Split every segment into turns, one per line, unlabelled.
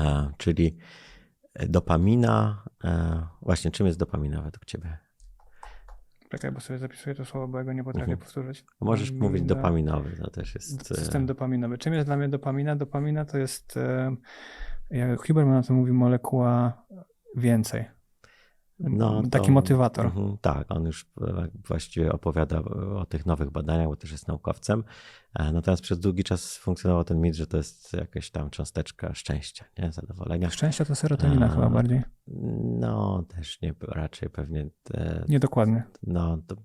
E, czyli dopamina, e, właśnie czym jest dopamina według ciebie?
Czekaj, bo sobie zapisuję to słowo, bo ja go nie potrafię
Mhm.
powtórzyć.
Możesz mówić
Dopamina-
dopaminowy, to też jest... e,
System dopaminowy. Czym jest dla mnie dopamina? Dopamina to jest, jak Huberman o tym mówi, molekuła więcej.
No,
Taki
to-
motywator.
Mhm, tak, on już e, właściwie opowiada o tych nowych badaniach, bo też jest naukowcem. E, Natomiast przez długi czas funkcjonował ten mit, że to jest jakaś tam cząsteczka szczęścia, nie? zadowolenia.
Szczęście to serotonina
A,
chyba bardziej.
No, też nie, raczej pewnie. e,
Niedokładnie.
No, to,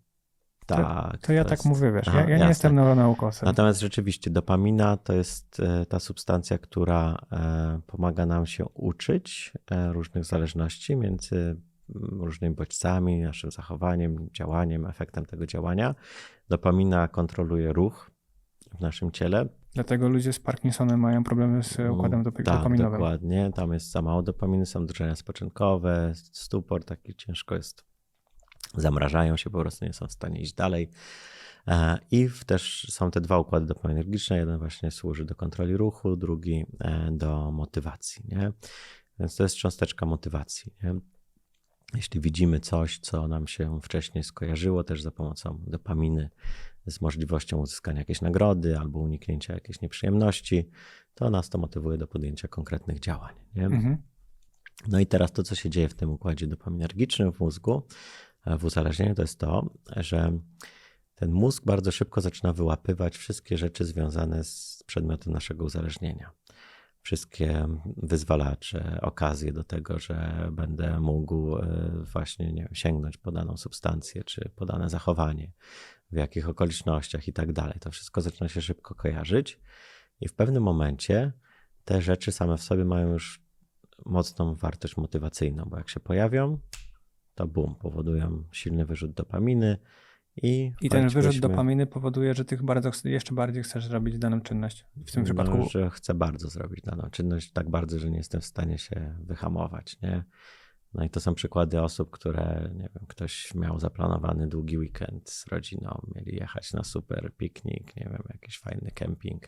tak.
To ja tak
jest-
mówię, wiesz.
Aha,
ja, ja nie
jasne.
jestem neuronaukowcem.
Natomiast rzeczywiście dopamina to jest e, ta substancja, która e, pomaga nam się uczyć e, różnych zależności między różnymi bodźcami, naszym zachowaniem, działaniem, efektem tego działania. Dopamina kontroluje ruch w naszym ciele.
Dlatego ludzie z Parkinsonem mają problemy z układem dop-
tak,
dopaminowym.
dokładnie. Tam jest za mało dopaminy, są drżenia spoczynkowe, stupor taki ciężko jest. Zamrażają się, po prostu nie są w stanie iść dalej. E, I też są te dwa układy dopaminergiczne. Jeden właśnie służy do kontroli ruchu, drugi e, do motywacji. Nie? Więc to jest cząsteczka motywacji. Nie? Jeśli widzimy coś, co nam się wcześniej skojarzyło, też za pomocą dopaminy, z możliwością uzyskania jakiejś nagrody albo uniknięcia jakiejś nieprzyjemności, to nas to motywuje do podjęcia konkretnych działań.
Mhm.
No i teraz to, co się dzieje w tym układzie dopaminergicznym w mózgu, e, w uzależnieniu, to jest to, że ten mózg bardzo szybko zaczyna wyłapywać wszystkie rzeczy związane z przedmiotem naszego uzależnienia. Wszystkie wyzwalacze, okazje do tego, że będę mógł e, właśnie nie wiem, sięgnąć po daną substancję, czy po dane zachowanie, w jakich okolicznościach i tak dalej. To wszystko zaczyna się szybko kojarzyć i w pewnym momencie te rzeczy same w sobie mają już mocną wartość motywacyjną, bo jak się pojawią, to bum, powodują silny wyrzut dopaminy i,
I ten wyrzut dopaminy powoduje, że ty bardzo, jeszcze bardziej chcesz robić daną czynność. W tym przypadku
No, że chcę bardzo zrobić daną czynność, tak bardzo, że nie jestem w stanie się wyhamować, nie? No i to są przykłady osób, które, nie wiem, ktoś miał zaplanowany długi weekend z rodziną, mieli jechać na super piknik, nie wiem, jakiś fajny kemping.